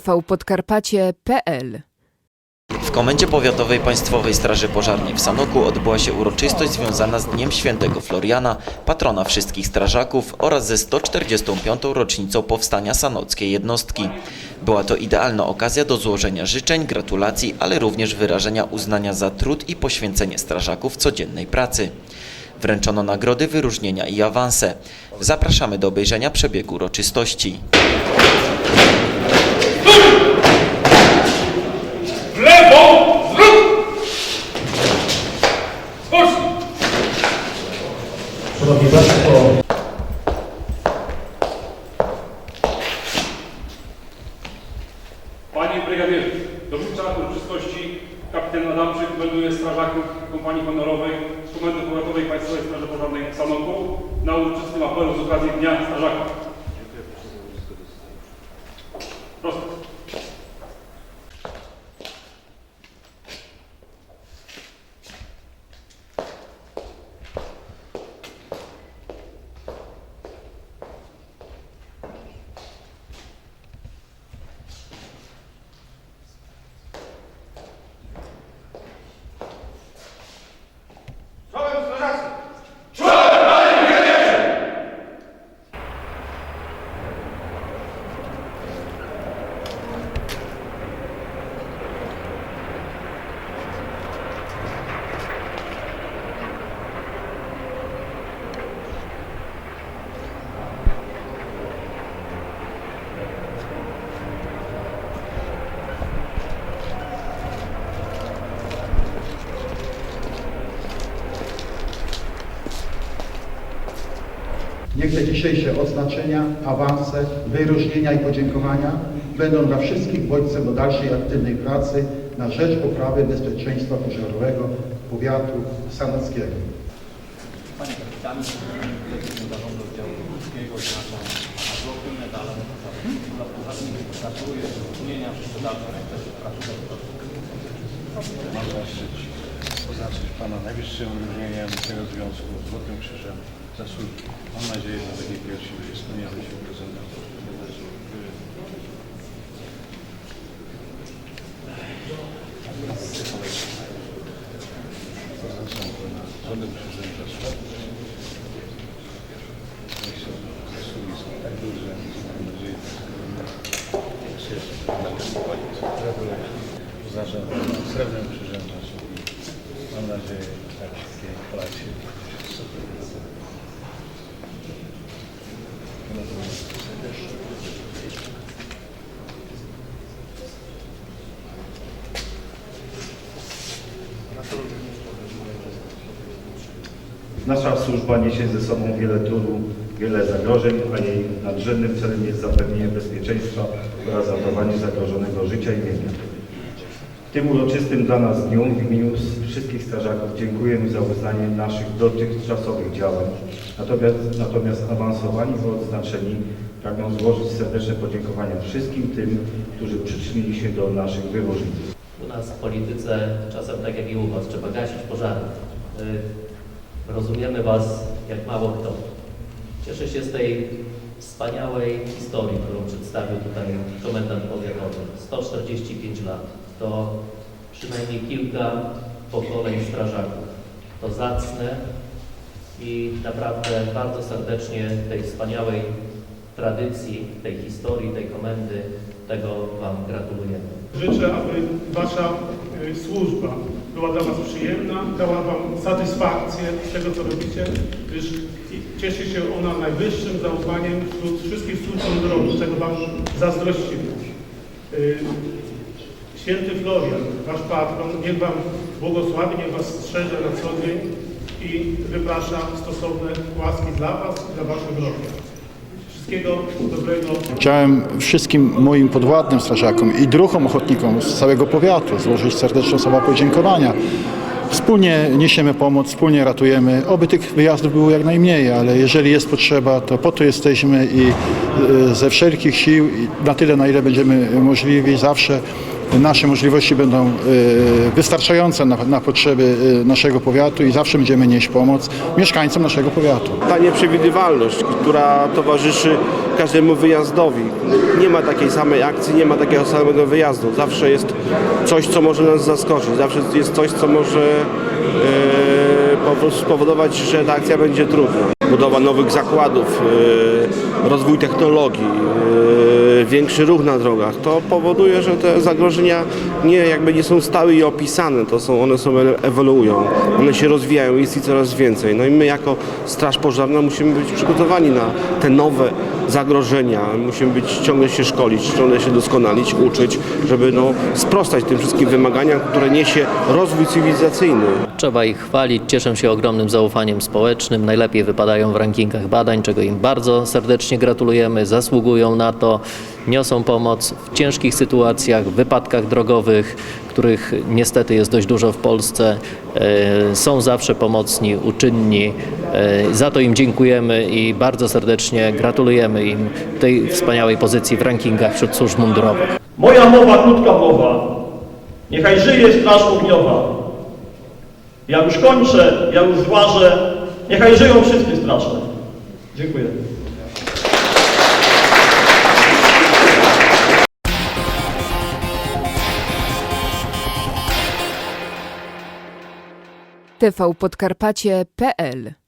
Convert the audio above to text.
tvpodkarpacie.pl W Komendzie Powiatowej Państwowej Straży Pożarnej w Sanoku odbyła się uroczystość związana z Dniem Świętego Floriana, patrona wszystkich strażaków oraz ze 145. rocznicą powstania sanockiej jednostki. Była to idealna okazja do złożenia życzeń, gratulacji, ale również wyrażenia uznania za trud i poświęcenie strażaków codziennej pracy. Wręczono nagrody, wyróżnienia i awanse. Zapraszamy do obejrzenia przebiegu uroczystości. W lewo! Zwrót! Poszli! Szanowni Państwo, Panie Brygadierze, dowódca uroczystości kapitan Adamczyk melduje strażaków Kompanii Honorowej z Komendy Powiatowej Państwowej Straży Pożarnej w Sanoku na uroczystym apelu z okazji Dnia Strażaka. Niech te dzisiejsze odznaczenia, awanse, wyróżnienia i podziękowania będą dla wszystkich bodźcem do dalszej aktywnej pracy na rzecz poprawy bezpieczeństwa pożarowego powiatu sanockiego. Panie kapitanie, zarządu oddziału górskiego oznacza Pana złotym medalem za pożarnik. Gratuluję życzę dalszych sukcesów pracy zawodowej. Mam zaszczyt oznaczyć Pana najwyższym wyróżnieniem tego związku Złotym Krzyżem Zasługi. Mam nadzieję, że taki pierwszy już spełniamy się Pana Złotym Krzyżem Zasługi. Tak na Srebrnym Krzyżem Zasługi. Nadzieję, tak. Nasza służba niesie ze sobą wiele trudu, wiele zagrożeń, a jej nadrzędnym celem jest zapewnienie bezpieczeństwa oraz ratowanie zagrożonego życia i mienia. W tym uroczystym dla nas dniu w imieniu wszystkich strażaków dziękujemy za uznanie naszych dotychczasowych działań. Natomiast, natomiast awansowani i odznaczeni pragną złożyć serdeczne podziękowania wszystkim tym, którzy przyczynili się do naszych wyróżnień. U nas w polityce czasem tak jak i u Was trzeba gasić pożary. Y, Rozumiemy Was jak mało kto. Cieszę się z tej wspaniałej historii, którą przedstawił tutaj komendant powiatowy. 145 lat. To przynajmniej kilka pokoleń strażaków. To zacne i naprawdę bardzo serdecznie tej wspaniałej tradycji, tej historii, tej komendy, tego Wam gratulujemy. Życzę, aby Wasza y, służba była dla Was przyjemna, dała Wam satysfakcję z tego, co robicie, gdyż cieszy się ona najwyższym zaufaniem wśród wszystkich służb mundurowych, czego Wam zazdrościmy. Y, Święty Florian, Wasz patron, niech Wam błogosławi, niech Was strzeże na co dzień i wyprasza stosowne łaski dla Was i dla Waszych rodzin. Wszystkiego dobrego. Chciałem wszystkim moim podwładnym strażakom i druhom ochotnikom z całego powiatu złożyć serdeczne słowa podziękowania. Wspólnie niesiemy pomoc, wspólnie ratujemy. Oby tych wyjazdów było jak najmniej, ale jeżeli jest potrzeba, to po to jesteśmy i e, ze wszelkich sił, i na tyle, na ile będziemy możliwi, zawsze nasze możliwości będą e, wystarczające na, na potrzeby e, naszego powiatu i zawsze będziemy nieść pomoc mieszkańcom naszego powiatu. ta nieprzewidywalność, która towarzyszy każdemu wyjazdowi. Nie ma takiej samej akcji, nie ma takiego samego wyjazdu. Zawsze jest coś, co może nas zaskoczyć, zawsze jest coś, co może e, spowodować, że ta akcja będzie trudna. Budowa nowych zakładów, rozwój technologii, większy ruch na drogach, to powoduje, że te zagrożenia nie, jakby nie są stałe i opisane, to są, one są ewoluują, one się rozwijają, jest ich coraz więcej. No i my jako Straż Pożarna musimy być przygotowani na te nowe zagrożenia, musimy być, ciągle się szkolić, ciągle się doskonalić, uczyć, żeby no, sprostać tym wszystkim wymaganiom, które niesie rozwój cywilizacyjny. Trzeba ich chwalić, cieszą się ogromnym zaufaniem społecznym, najlepiej wypadają w rankingach badań, czego im bardzo serdecznie gratulujemy, zasługują na to, niosą pomoc w ciężkich sytuacjach, wypadkach drogowych, których niestety jest dość dużo w Polsce. E, Są zawsze pomocni, uczynni. E, Za to im dziękujemy i bardzo serdecznie gratulujemy im tej wspaniałej pozycji w rankingach wśród służb mundurowych. Moja mowa, krótka mowa. Niechaj żyje Straż Ogniowa. Ja już kończę, ja już złażę. Niechaj żyją wszystkie straże. Dziękuję. tvpodkarpacie.pl